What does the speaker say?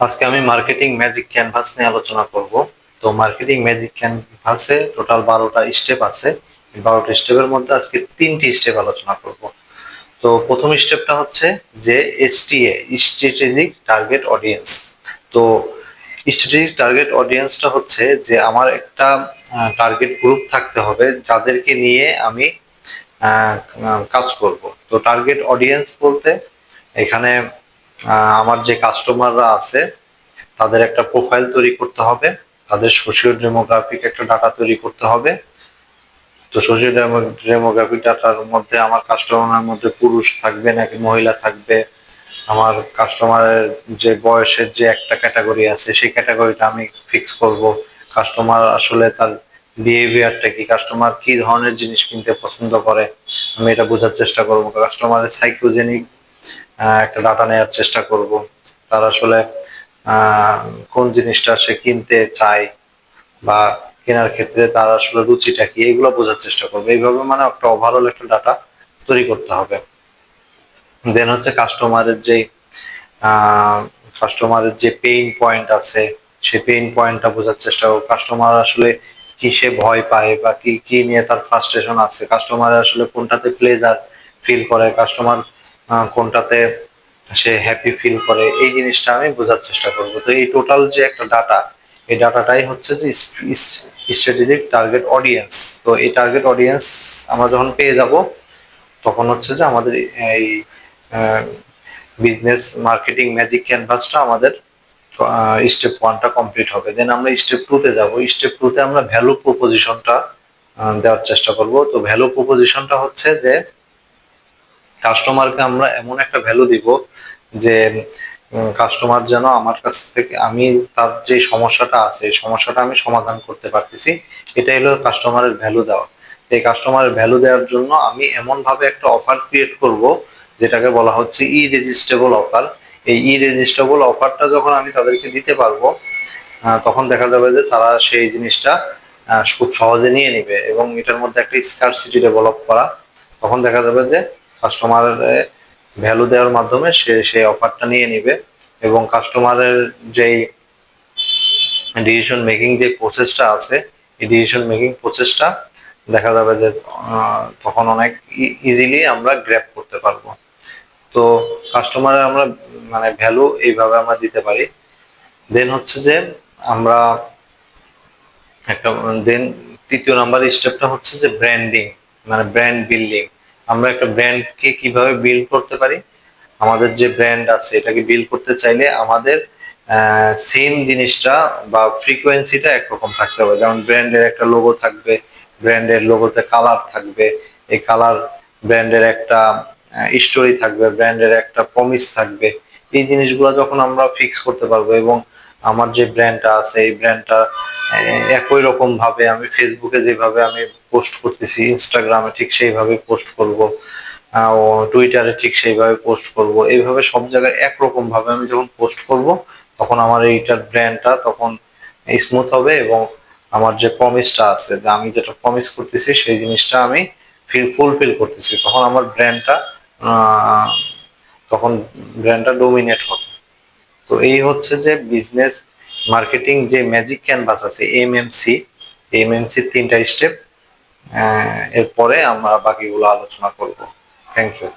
আজকে আমি marketing magic canvas নিয়ে আলোচনা করব। তো মার্কেটিং ম্যাজিক ক্যানভাসে টোটাল বারোটা স্টেপ আছে। বারোটা স্টেপের মধ্যে আজকে তিনটি স্টেপ আলোচনা করব। তো প্রথম স্টেপটা হচ্ছে যে এসটিএ স্ট্র্যাটেজিক টার্গেট অডিয়েন্স তো স্ট্র্যাটেজিক টার্গেট অডিয়েন্সটা হচ্ছে যে আমার একটা টার্গেট গ্রুপ থাকতে হবে যাদেরকে নিয়ে আমি কাজ করব। তো টার্গেট অডিয়েন্স বলতে এখানে আমার যে কাস্টমাররা আছে, তাদের একটা প্রোফাইল তৈরি করতে হবে। তাদের সোশিও ডেমোগ্রাফিক একটা ডাটা তৈরি করতে হবে। তো সোশিও ডেমোগ্রাফিক ডাটার মধ্যে আমার কাস্টমারের মধ্যে পুরুষ থাকবে নাকি মহিলা থাকবে? আমার কাস্টমারের যে বয়সের যে একটা ক্যাটাগরি আছে, সেই ক্যাটাগরিটা আমি ফিক্স করব। কাস্টমার আসলে তার বিহেভিয়ারটা কি? কাস্টমার কি ধরনের জিনিস কিনতে পছন্দ করে? আমি এটা বোঝার চেষ্টা করব। কাস্টমারের সাইকোজেনিক একটা ডাটা নেওয়ার চেষ্টা করব। তার আসলে কোন জিনিসটা সে কিনতে চায় বা কেনার ক্ষেত্রে তার আসলে রুচিটা কি, এগুলো বোঝার চেষ্টা করবে। এইভাবে মানে একটা ওভারঅল একটা ডাটা তৈরি করতে হবে। দেন হচ্ছে কাস্টমারের যে কাস্টমারের যে পেইন পয়েন্ট আছে সেই পেইন পয়েন্টটা বোঝার চেষ্টা করব। কাস্টমার আসলে কিসে ভয় পায় বা কি কি নিয়ে তার ফ্রাস্ট্রেশন আছে? কাস্টমার আসলে কোনটাতে প্লেজার ফিল করে? কাস্টমার কোনটাতে সে হ্যাপি ফিল করে, এই জিনিসটা আমি বোঝার চেষ্টা করব। তো এই টোটাল যে একটা ডাটা এই ডাটাটাই হচ্ছে যে স্ট্র্যাটেজিক টার্গেট অডিয়েন্স তো এই টার্গেট অডিয়েন্স আমরা যখন পেয়ে যাব, তখন হচ্ছে যে আমাদের এই বিজনেস মার্কেটিং ম্যাজিক ক্যানভাসটা আমাদের স্টেপ ওয়ানটা কমপ্লিট হবে। দেন আমরা স্টেপ টুতে যাব। স্টেপ টুতে আমরা ভ্যালু প্রপোজিশনটা দেওয়ার চেষ্টা করব। তো ভ্যালু প্রপোজিশনটা হচ্ছে যে কাস্টমারকে আমরা এমন একটা ভ্যালু দিব যে কাস্টমার যেন আমার কাছ থেকে, আমি তার যে সমস্যাটা আছে সমস্যাটা আমি সমাধান করতে পারতেছি, এটাই হলো কাস্টমারের ভ্যালু দেওয়া। এই কাস্টমারের ভ্যালু দেওয়ার জন্য আমি এমন ভাবে একটা অফার ক্রিয়েট করব, যেটাকে বলা হচ্ছে ই রেজিস্টেবল অফার এই ই রেজিস্টেবল অফারটা যখন আমি তাদেরকে দিতে পারব তখন দেখা যাবে যে তারা সেই জিনিসটা খুব সহজে নিয়ে নেবে এবং এটার মধ্যে একটা স্কারসিটি ডেভেলপ করা। তখন দেখা যাবে যে কাস্টমারের ভ্যালু দেওয়ার মাধ্যমে সে সেই অফারটা নিয়ে নিবে এবং কাস্টমারের যেই ডিসিশন মেকিং যে প্রসেসটা আছে, এই ডিসিশন মেকিং প্রসেসটা দেখা যাবে যে তখন অনেক ইজিলি আমরা গ্র্যাপ করতে পারব। তো কাস্টমারের আমরা মানে ভ্যালু এইভাবে আমরা দিতে পারি। দেন হচ্ছে যে আমরা একটা দেন তৃতীয় নাম্বার স্টেপটা হচ্ছে যে ব্র্যান্ডিং মানে ব্র্যান্ড বিল্ডিং আমরা একটা ব্র্যান্ডকে কীভাবে বিল্ড করতে পারি? আমাদের যে ব্র্যান্ড আছে, এটাকে বিল্ড করতে চাইলে আমাদের সেম জিনিসটা বা ফ্রিকোয়েন্সিটা একরকম থাকতে হবে। যেমন ব্র্যান্ডের একটা লোগো থাকবে ব্র্যান্ডের লোগোতে কালার থাকবে, এই কালার ব্র্যান্ডের একটা স্টোরি থাকবে ব্র্যান্ডের একটা প্রমিস থাকবে। এই জিনিসগুলো যখন আমরা ফিক্স করতে পারব এবং আমার যে ব্র্যান্ডটা আছে, এই ব্র্যান্ডটা একই রকম ভাবে আমি ফেসবুকে যেভাবে আমি পোস্ট করতেছি ইনস্টাগ্রামে ঠিক সেইভাবে পোস্ট করব টুইটারে ঠিক সেইভাবে পোস্ট করব, এইভাবে সব জায়গায় একরকম ভাবে আমি যখন পোস্ট করব, তখন আমার এইটার ব্র্যান্ডটা তখন স্মুথ হবে এবং আমার যে প্রমিসটা আছে, যে আমি যেটা প্রমিস করতেছি সেই জিনিসটা আমি ফিল ফুলফিল করতেছি, তখন আমার ব্র্যান্ডটা তখন ব্র্যান্ডটা ডোমিনেট হবে। তো এই হচ্ছে যে বিজনেস মার্কেটিং যে ম্যাজিক ক্যানভাস আছে M M C M M C তিনটা স্টেপ এরপরে আমরা বাকিগুলো আলোচনা করব। Thank you